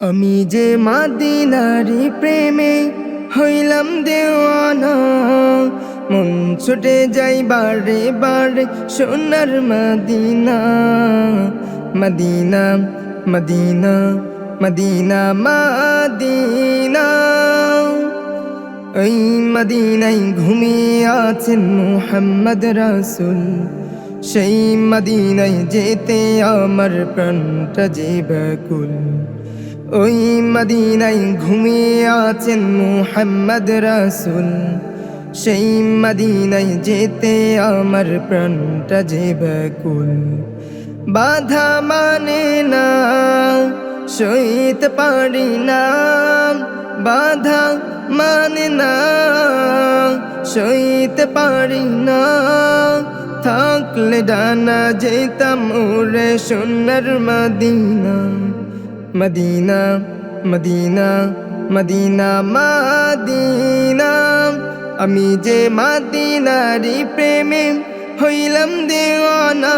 আমি যে মাদিনারি প্রেমে হইলাম দেওয়ানা, মন ছুটে যাই বারে বারে সোনার Medina. Medina Medina Medina Medina. ওই মদিনাই ঘুমিয়ে আছেন মুহাম্মদ রাসুল। সেই মদিনায় যেতে আমার প্রাণটা যে ব্যাকুল। ওই মদিনায় ঘুমিয়ে আছেন মুহাম্মদ রাসুল। সেই মদিনায় যেতে আমার প্রাণটা যে ব্যাকুল। বাধা মানে না, সইতে পারি না। বাধা মানে না, সইতে পারি না। থাকলে ডানা যেতাম ওরে সোনার Medina. Medina Medina Medina Medina. আমি যে মদিনারি প্রেমে হইলাম দেওয়ানা।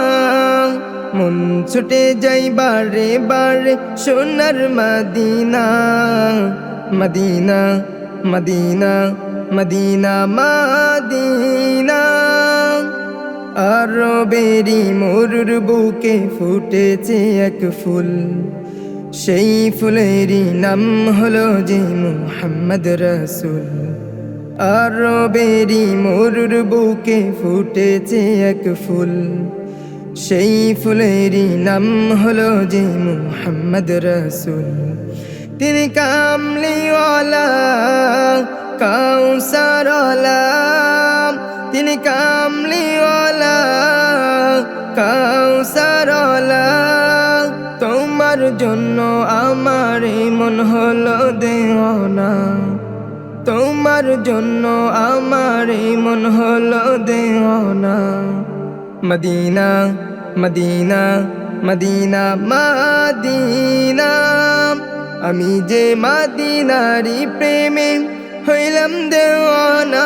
মন ছুটে যাই বারে বারে সোনার Medina. Medina Medina Medina Medina. আরও বেরি মোরুর বুকে ফুটেছে এক ফুল। সেই ফুলেরই নাম হলো যে মুহাম্মদ রসুল। আরও বেরি মোরুর বুকে ফুটেছে এক ফুল। সেই ফুলেরই নাম হলো যে মুহাম্মদ রসুল। তিনি কামলিওয়ালা, কাউসারওয়ালা। তিনি কামলিওয়ালা কাউসারওয়ালা তোমার জন্য আমার মন হলো দেওয়ানা। তোমার জন্য আমার মন হলো দেওয়ানা। Medina Medina Medina, Medina. আমি যে মদিনারি প্রেমে হইলাম দেওয়ানা।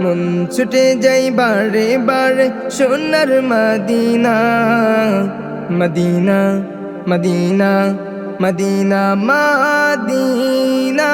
মন ছুটে যাই বারে বারে সোনার Medina. Medina Medina Medina Medina.